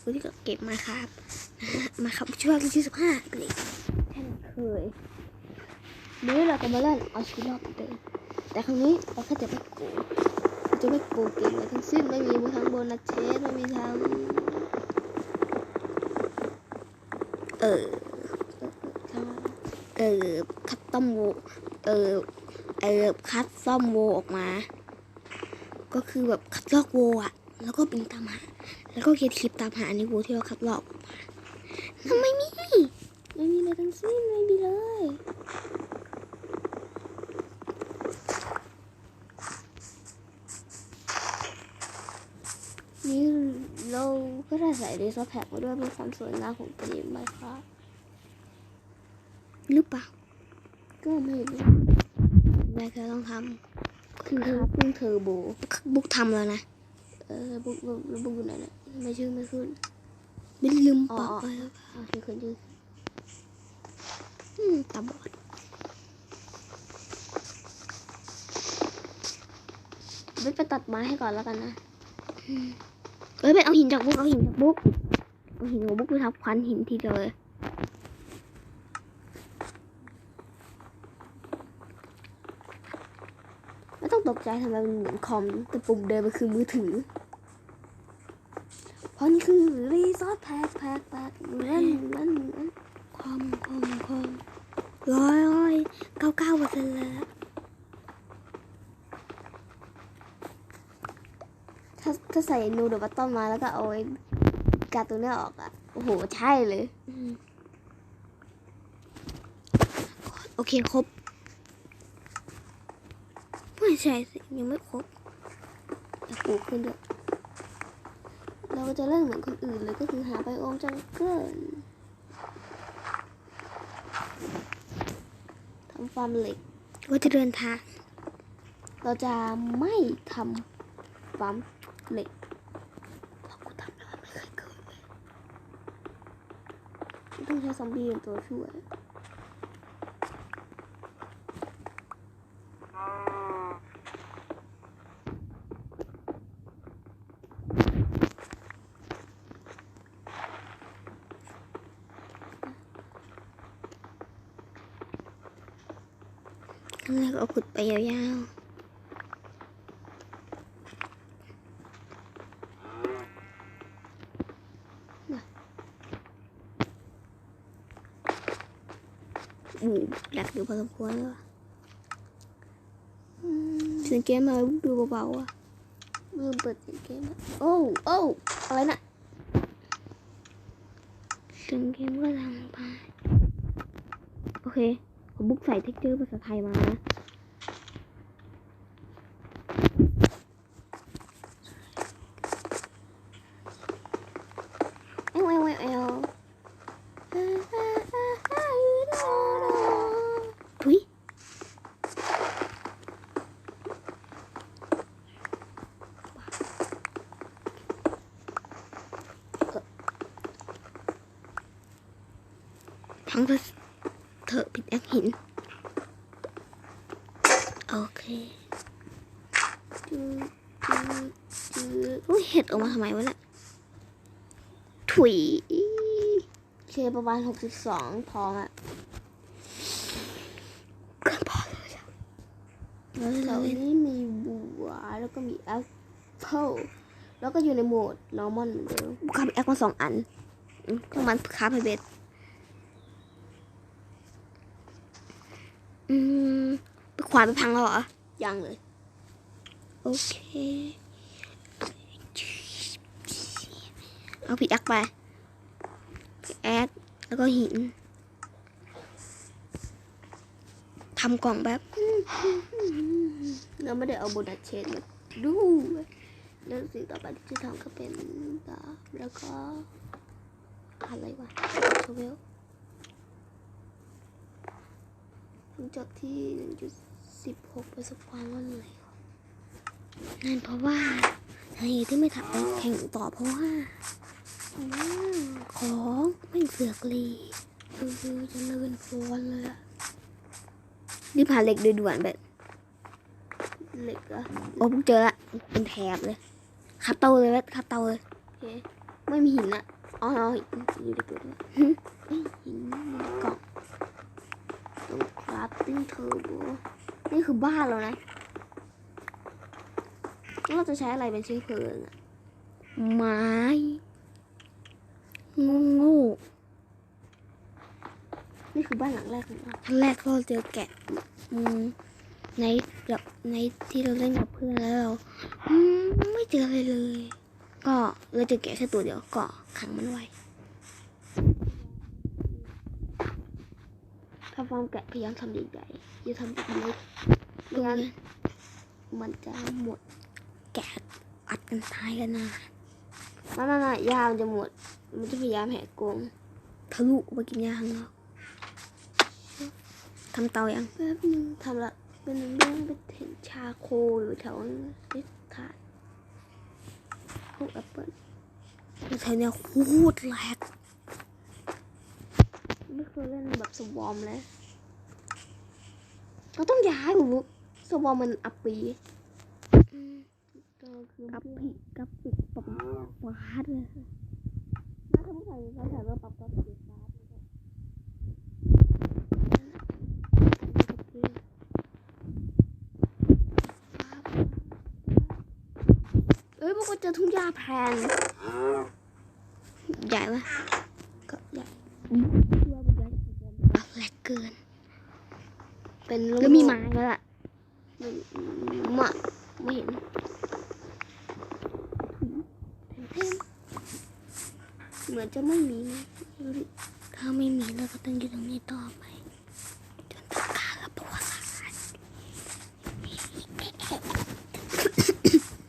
คนที่เก็บมาครับมาครับช่วงที่สิบห้าเลยเช่นเคยนี้เราจะมาเล่นเอาชีวิตรอดเหมือนเดิมแต่ครั้งนี้เราแค่จะไม่โกงเราจะไม่โกงเกมอะไรทั้งสิ้นไม่มีทั้งโบนัสเชสไม่มีทั้งเออเออคัตตอมโวเออเออคัตซอมโวออกมา ก็คือแบบคัดลอกโวอะแล้วก็บินตามหา แล้วก็เขียนคลิปตามหาในโวที่เราคัดลอกออกมาทำไมมีไม่มีอะไรทั้งสิ้นไม่มีเลย นี่เราก็ได้ใส่เรซอร์แพ็กมาด้วยเป็นความสวยงามของเกมไหมครับหรือเปล่าก็ไม่รู้แม่ก็ต้องทำคือบุกเทอร์โบบุกทำแล้วนะ เออบุกบุกแล้วบุกอยู่ไหนเนี่ย ไม่ชื่อไม่ขึ้น ไม่ลืมปอกไปแล้วค่ะชื่อขึ้นชื่อขึ้นอืมตาบอดเบสไปตัดไม้ให้ก่อนแล้วกันนะอืมเอ้ยเบสเอาหินจากบุกเอาหินจากบุกเอาหินของบุกไปทับควันหินทีเดียวเลยไม่ต้องตกใจทำไมมันเหมือนคอมแต่ปุ่มเดินมันคือมือถือ เพราะนี่คือรีซอสแพ็คแพ็คแพ็คนั่นนั่นนั่นคอมคอมคอมร้อยร้อยเก้าเก้าเปอร์เซ็นต์แล้วถ้าถ้าใส่นูเดบัตต้อมมาแล้วก็เอาไอ้การ์ตูนนี่ออกอะ โอ้โห ใช่เลย โอเค ครบ ไม่ใช่สิ ยังไม่ครบอยากปลูกขึ้นด้วย เราก็จะเล่นเหมือนคนอื่นเลยก็คือหาไปโอมจังเกิลทำฟาร์มเหล็กก็จะเดินทาง เราจะไม่ทำฟาร์มเหล็กเพราะกูทำแล้วมันไม่เคยเกิดเลยต้องใช้ซอมบี้เป็นตัวช่วย ครั้งแรกเอาขุดไปยาวๆน่ะอู้แหลักอยู่พอสมควรเลยว่ะอืมเสียงเกมมาดูเบาๆอะลืมเปิดเสียงเกมอะโอ้โอ้อะไรน่ะเสียงเกมก็ดังไป โอเค ผมบุ๊กใส่เท็กเจอร์ภาษาไทยมานะ เอวเอวเอวเอวถุยทั้งภาษาเถอะปิดแอคหิน โอเคจืดจืดจืดอุ้ยเห็ดออกมาทำไมวะเนี่ยถุยเคประมาณหกสิบสองพออะเกินพอเลยอะแล้วเรานี่มีบัวแล้วก็มีแอปเปิลแล้วก็อยู่ในโหมด normal เหมือนเดิมคาบแอปมาสองอันอืมก็มันคาบไปเบสอืมขวานไปพังแล้วเหรอ ยังเลย โอเค เอาผิดอักไปแอดแล้วก็หินทำกล่องแบบเราไม่ได้เอาโบนัสเชนมาดูแล้วสิ่งต่อไปที่จะทำก็เป็นดาบแล้วก็อะไรวะชเวลผมจบที่1.16ประสบความล้มเหลวนั่นเพราะว่าสาเหตุที่ไม่ทำแข่งต่อเพราะว่า ของไม่เสือกลีคือจะเลื่อนฟอนเลยอะรีบหาเหล็กโดยด่วนแบบเหล็กอะโอ้ผมเจอละเป็นแถบเลยคัตเตาเลยเว้ยคัตเตาเลยโอเคไม่มีหินอะอ๋อหินอยู่ในตัวด้วยเอ้ยหินในกล่องตรงคราฟติ้งเทอร์โบนี่คือบ้านเรานะแล้วเราจะใช้อะไรเป็นเชื้อเพลิงอะไม้ งูงูนี่คือบ้านหลังแรกของเราครั้งแรกเราเจอแกะอืมในแบบในที่เราเล่นกับเพื่อนแล้วเราอืมไม่เจออะไรเลย ก็เราเจอแกะแค่ตัวเดียวก็ขังมันไว้ถ้าฟาร์มแกะพยายามทำใหญ่ๆอย่าทำแบบเล็กไม่งั้นมันจะหมดแกะอัดกันตายกันนะไม่ไม่ไม่ยามันจะหมด มันจะพยายามแหกกรงทะลุไปกินยาข้างนอกทำเตายังแป๊บนึงทำละเป็นเรื่องไปเห็นชาโคอยู่แถวนิทานพวกแอปเปิ้ลแล้วแถวเนี้ยโคตรแหลกไม่เคยเล่นแบบสวอมเลยเราต้องย้ายหนูสวอมมันอัปปีอัปปีกับปิดปรับฟาดเลย ถ้าผู้ชายเขาถ่ายว่าปรับปรับปิดฟาดเอ้ยพวกเราเจอทุ่งหญ้าแพรนใหญ่ปะก็ใหญ่แหลกเกิน เป็นแล้วมีไม้แล้วล่ะมะไม่เห็นเทม เหมือนจะไม่มีถ้าไม่มีเราก็ต้องอยู่ตรงนี้ต่อไปจนตากาละประวัติศาสตร์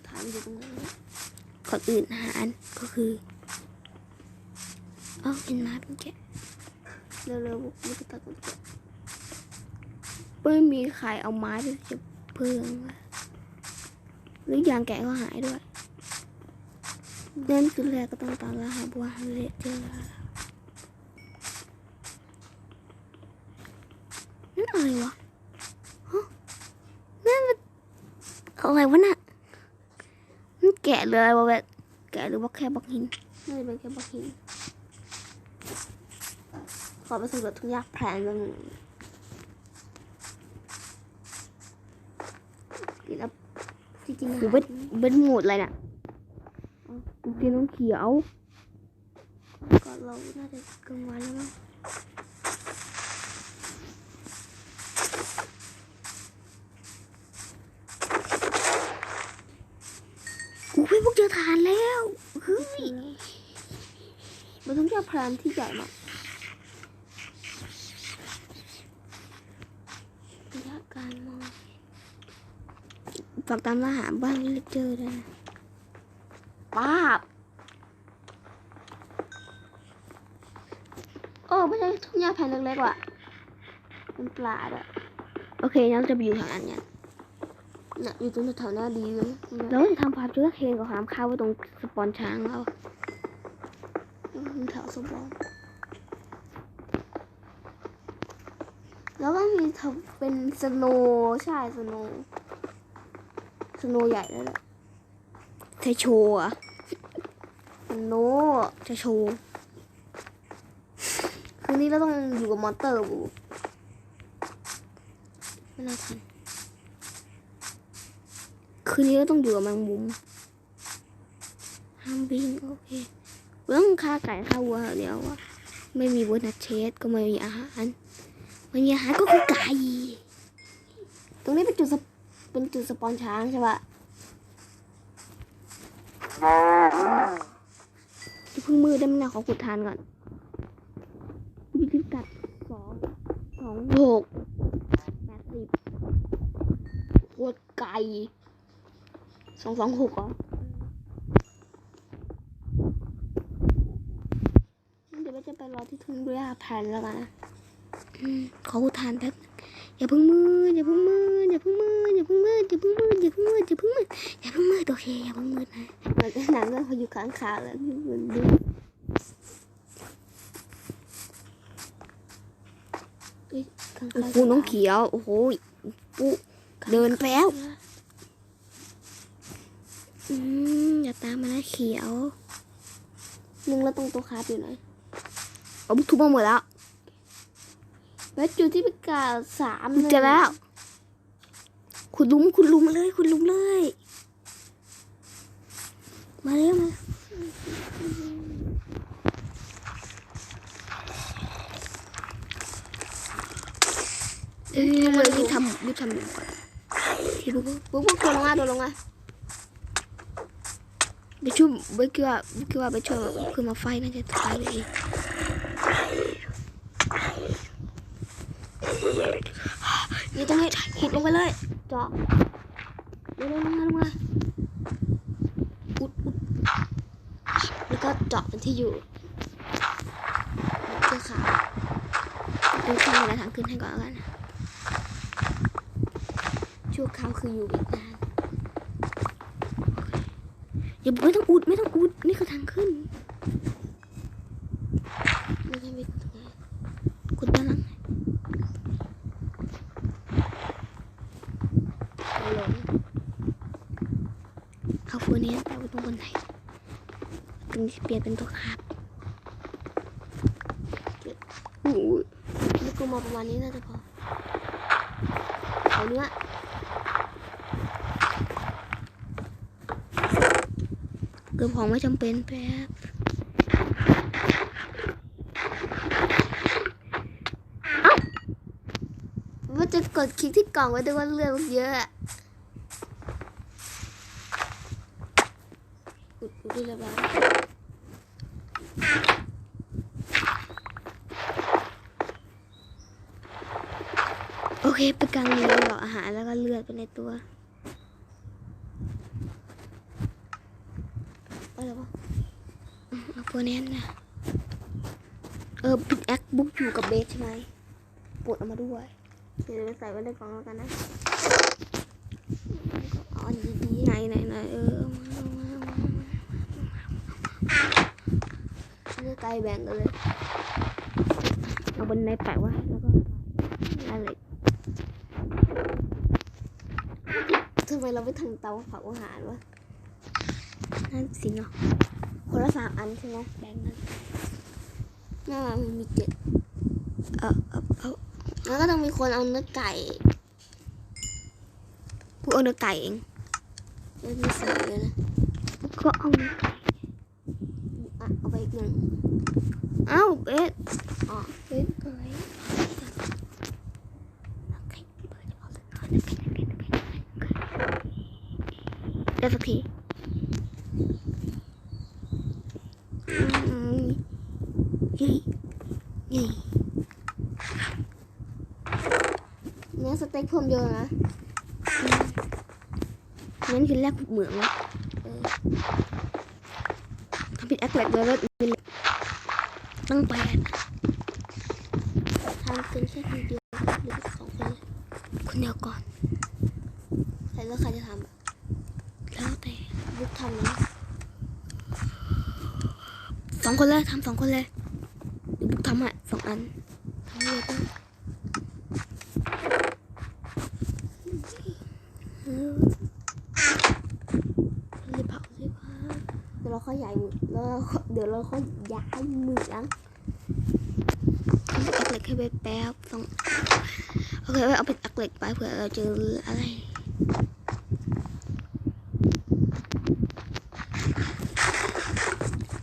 ฐานอยู่ตรงนั้ก่อนอื่นอาหารก็คือเอ้าเป็นไม้เป็นแกะเร็วๆไม่ตัดต้นแกะไม่มีใครเอาไม้ไปเก็บเพื่องหรือยางแกะก็หายด้วย นั่นคือแรกก็ต้องตามล่าหาบัวเละเจอนั่นอะไรวะฮะนั่นมันอะไรวะน่ะนั่นแกะเลยออะไรวะแบบแกะหรือว่าแค่บล็อกหินน่าจะเป็นแค่บล็อกหินขอไปสำรวจทุ่งหญ้าแพรนกันงกินแล้วที่กินคือเบ็ดเบ็ดหมดเลยน่ะ กูกินน้ำเขียวก็เราน่าจะกลางวันแล้วมั้งกูไปพวกเจอฐานแล้วเฮ้ยมันต้องเจอแพรนที่ใหญ่มากระยะการมองฝากตามล่าหาบ้านเล็กเจอด้วย ป้าบโอ้ไม่ใช่ทุ่งหญ้าแผ่นเล็กๆว่ะเป็นปลาด้วยโอเคงั้นจะไปอยู่แถวนั้นเนี่ยน่ะอยู่ตรงแถวหน้าดีเลยแล้วจะทำฟามเชื้อเคนกับฟามข้าวไว้ตรงสปอนช้างเราก็คือแถวสปอนแล้วก็มีทำเป็นสโนใช่สโนสโนใหญ่แล้วแหละเทโชอะ โนว์เทโชว์คืนนี้เราต้องอยู่กับมอนเตอร์บูไม่น่าทันคืนนี้เราต้องอยู่กับแมงมุมห้ามวิ่งโอเคเราต้องฆ่าไก่ฆ่าวัวเดี๋ยวอะไม่มีวัวนัดเชสก็ไม่มีอาหารไมันมีอาหารก็คือไก่ตรงนี้เป็นจุดเป็นจุดสปอนช้างใช่ปะ พิ่งมือได้ไหมนะขอขุดทานก่อนมีพิกัดสองสองหกแปดสิบขวดไก่สองสองหกเหรอเดี๋ยวเราจะไปรอที่ทุ่งด้วยอาแผนแล้วกันนะอืมขออุทานแป๊บ อย่าเพิ่งมืดอย่าเพิ่งมืดอย่าเพิ่งมืดอย่าเพิ่งมืดอย่าเพิ่งมืดอย่าเพิ่งมืดอย่าเพิ่งมืดอย่าเพิ่งมืดโอเคอย่าเพิ่งมืดนะเหมือนหนังก็เขาอยู่ข้างขาแล้วที่เหมือนดูเอ้ยข้างๆโอ้โหน้องเขียว โอ้โหปุ๊เดินไปแล้วอืมอย่าตามมานะเขียว นึงแล้วตรงตัวคาบอยู่ไหนเอาทุบมาหมดแล้ว แล้วจุดที่เป็นกาสามเจอแล้ว คุณลุมคุณลุมมาเลยคุณลุมเลย มาเร็วมาเอ้ยเลยรีบทำรีบทำก่อนที่รู้ปุ๊บปุ๊บตัวลงมาตัวลงมาไปช่วยไปคิดว่าไปคิดว่าไปช่วยเพื่อมาไฟน่าจะตายเลย หดลงไปเลยเจาะลงมาลงมาลงมาอุดอุดแล้วก็เจาะเป็นที่อยู่เสื้อขาวดูข้างในทางขึ้นให้ก่อนกันชั่วคราวคืออยู่อีกนานอย่าไม่ต้องอุดไม่ต้องอุดนี่คือทางขึ้น ไม่ใช่ไม่ถึงไง คุณด้านหลัง เอาลง เอาเฟอร์เนี้ไปไว้ตรงบนไหน ตรงนี้เปลี่ยนเป็นตัวคาบโอ้ล้วกูมาประมาณนี้น่าจะพอเอาเนื้อเกือบของไม่จำเป็นแป๊บว่าจะกดคลิกที่กล่องไว้ด้วยว่าเลือดมันเยอะอะอุดอุดเรียบร้อย โอ เคไปกลางเรือหรอกอาหารแล้วก็เลือดไปในตัวอาเลยวะเอาเฟอร์เนี้นะเออพิกแอคบุ๊กอยู่กับเบสใช่ไหมปลดออกมาด้วยเดี๋ยวไปใส่ไว้ในกล่องแล้วกันนะอาอันดีไหนไหนไหนเออเอามาเอามาเอามาๆเลือกไกลแบ่งกันเลย เอาบนในแปะไว้แล้วก็อะไร ทำไมเราไม่ทำเตาเผาอาหารวะนั่นสิเนาะคนละสามอันใช่ไหมแบ่งกันหน้ามันมีเจ็ดเออเออเอาแล้วก็ต้องมีคนเอาเนื้อไก่พวกเอาเนื้อไก่เองแล้วมีสีเลยนะก็เอาเนื้อไก่อะเอาไปอีกหนึ่งเอ้าเบสอ๋อเบสเอ้ยไก่เปิดเอาเลยเอาเลยได้ สักทีอืมยี่ยี่เนื้อสเต็กเพิ่มเยอะนะงั้นคือแรกเหมืองวะทำผิดแอคแลกเลยแล้วตั้งแปดทำเป็นแค่คนเดียวหรือสองคนเลยคนเดียวก่อนใครแล้วใครจะทำ บุ๊กทำนะสองคนเลยทำสองคนเลยเดี๋ยวบุ๊กทำอะสองอันทำเลยก็เออรีบเผาสิวะเดี๋ยวเราค่อยย้ายมือแล้วเราเดี๋ยวเราค่อยย้ายมือล้างเอักเหล็กให้ไปแป๊บสองโอเคไว้เอาเป็นอักเหล็กไปเผื่อเราเจออะไร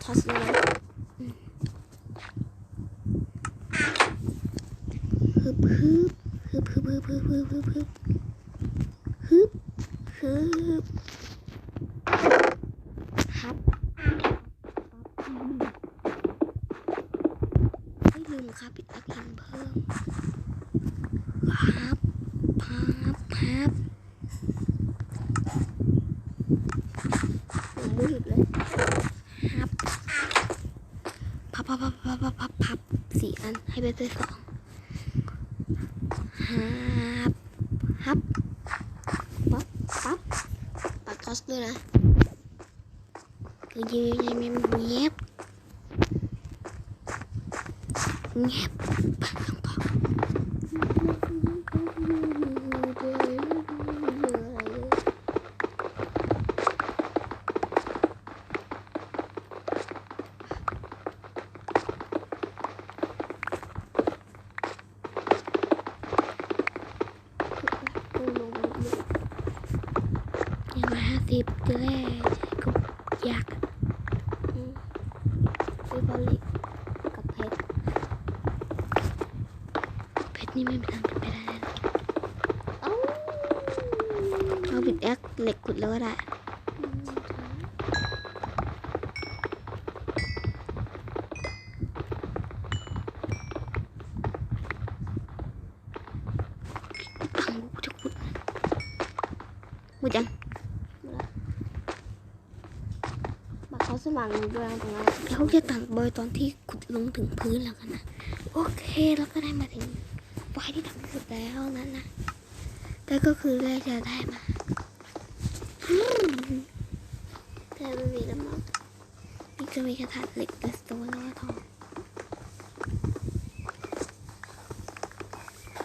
ทอสเลยนะ ฮึบฮึบฮึบฮึบฮึบฮึบฮึบฮึบฮึบฮึบฮึบฮับไม่ลืมครับปิดอักลินเพิ่มฮับฮับฮับผมไม่หยุดเลยฮับพับพับพับพับพับพับพับสี่อันให้ไปได้สอง kasklara. Yep. Yep. นี่ไม่มีทางเป็นไปได้แน่นอนเอ้าเอาบิดแอคเหล็กขุดแล้วก็ได้อืมตังกูจะขุดหมดยังบักเขาสมัครด้วยนะตรงนั้นเราจะตัดบอยตอนที่ขุดลงถึงพื้นแล้วกันนะ โอเค แล้วก็ได้มาถึง ไฟที่ต่ำที่สุดแล้วนั้นนะแต่ก็คือแรกจะได้มาแต่ไม่มีน้ำมันนี่ก็มีกระถางเหล็กและสโตนแล้วก็ทอง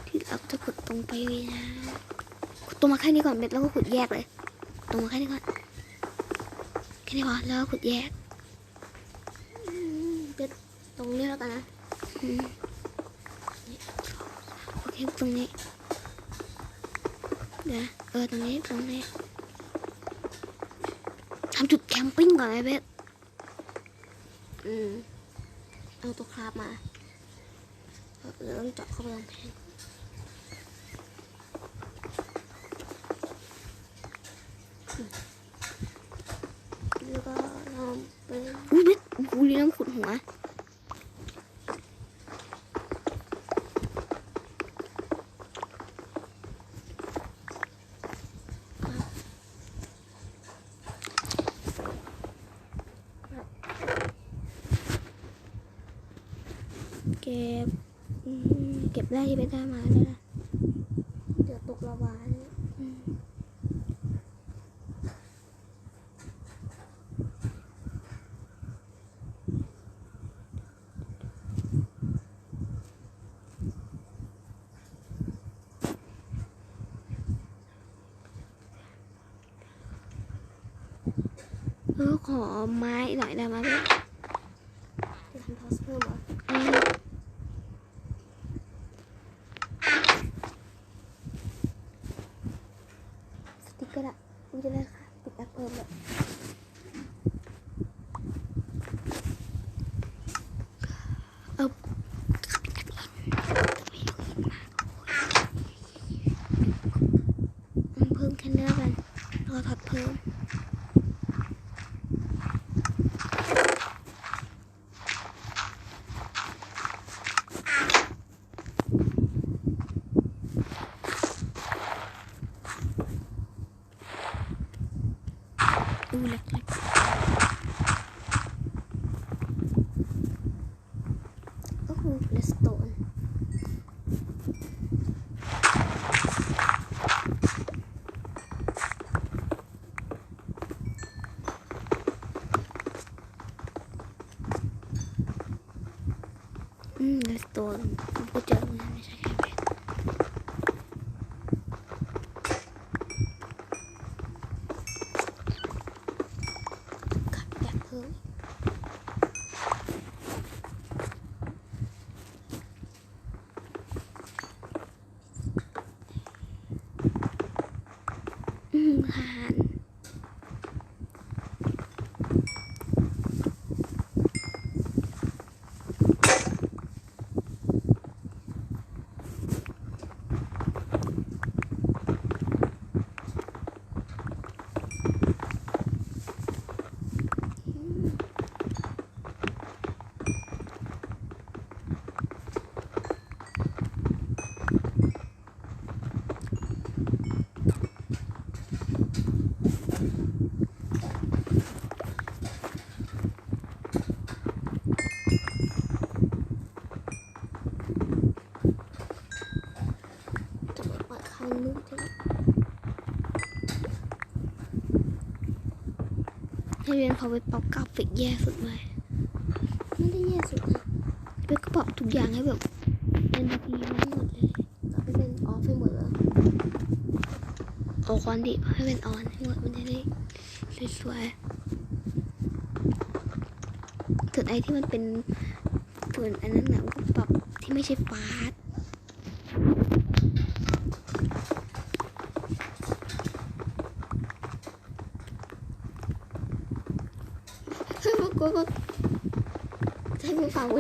ที่เราจะขุดตรงไปนะขุดตรงมาแค่นี้ก่อนเม็ดแล้วก็ขุดแยกเลย ตรงมาแค่นี้ก่อนแค่นี้พอแล้วก็ขุดแยกอืมเดี๋ยวตรงนี้แล้วกันนะอืมโอเค ตรงนี้เดี๋ยวเออตรงนี้ตรงนี้ทำจุดแคมปิ้งก่อนไอ้เบสอืมเอาตัวคราบมาเดี๋ยวต้องเจาะเข้าไปลงแพงแล้วก็ทำเป็นอุ้ยเบสกูเริ่มขุดหัว เก็บอืมเก็บได้ ที่ไปได้มาได้ละเดี๋ยวตกละวาเนี่ยอืมเออขอไม้หน่อยได้ไหมเบส จะทำทอสเพิ่มเหรอ อืม สติ๊กเกอร์อะมันจะได้ค่ะติดแอปเพิ่มเลย เอาอืมเพิ่มแค่เนื้อกันแล้วก็ทอดเพิ่ม อู้เล็กเล็ก ก็คือเลสโตน อืมเลสโตนผมก็เจอมันไม่ใช่แค่เพชรขัดแบบเพิ่มอืมหานจะมาเปิดครั้งนึงจะ ให้เรียนพอ ไปปรับกราฟิกแย่สุดเลยไม่ได้แย่สุดนะเป๊กก็ปรับทุกอย่างให้แบบ NDP ทั้งหมดเลยกลับไปเป็นออฟไปหมดแล้วเอาคอนดิให้เป็นออนให้หมดมันจะได้สวยๆส่วนไอที่มันเป็นส่วนอันนั้นนะก็ปรับที่ไม่ใช่ฟาส เฮ้ยมันก็ก็ ใช้มื